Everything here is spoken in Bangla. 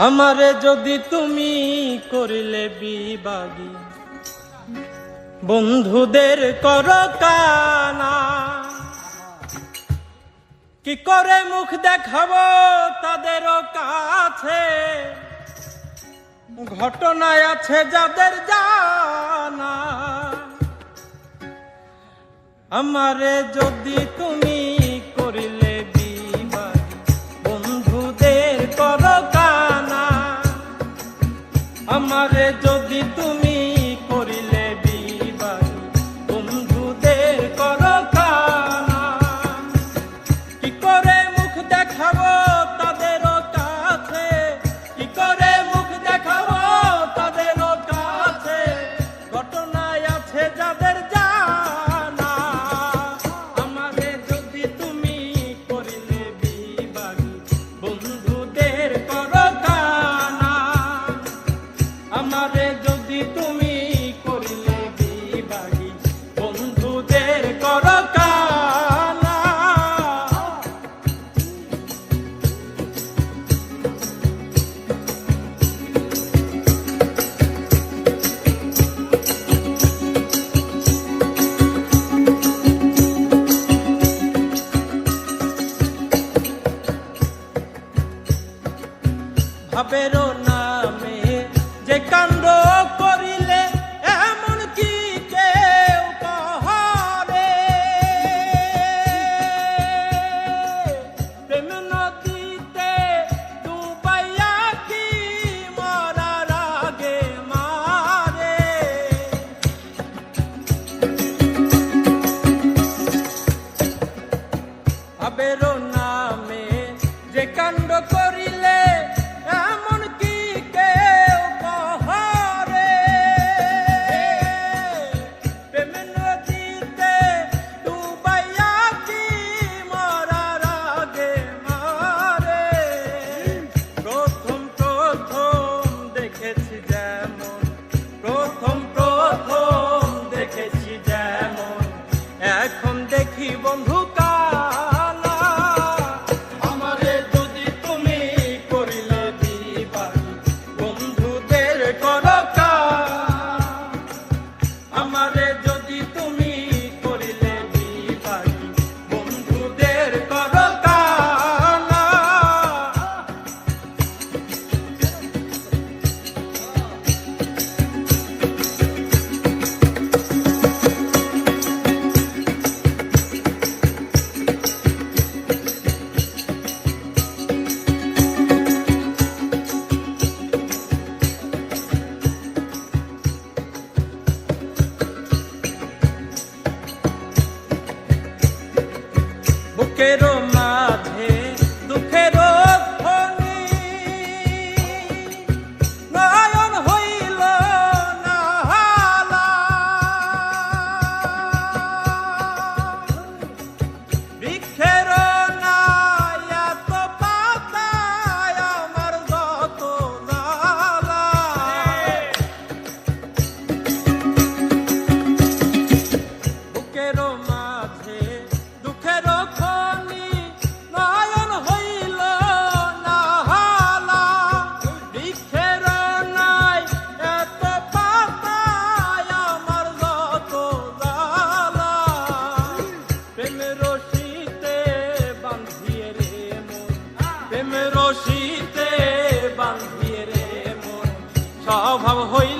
আমারে যদি তুমি করিলে বিবাগী বন্ধুদের কর কানা কি করে মুখ দেখাবো তাদের কাছে? ঘটনায় আছে যাদের জানা। আমারে যদি তুমি আমারে যদি তুমি ভাবের নামে। যে কাণ্ড করিলে এমন কি কেউ কহরে প্রেম নদীতে ডুবাইয়া কি মরার আগে মারে? ভাবের নাম সাথী বন্ধু quiero 好好去。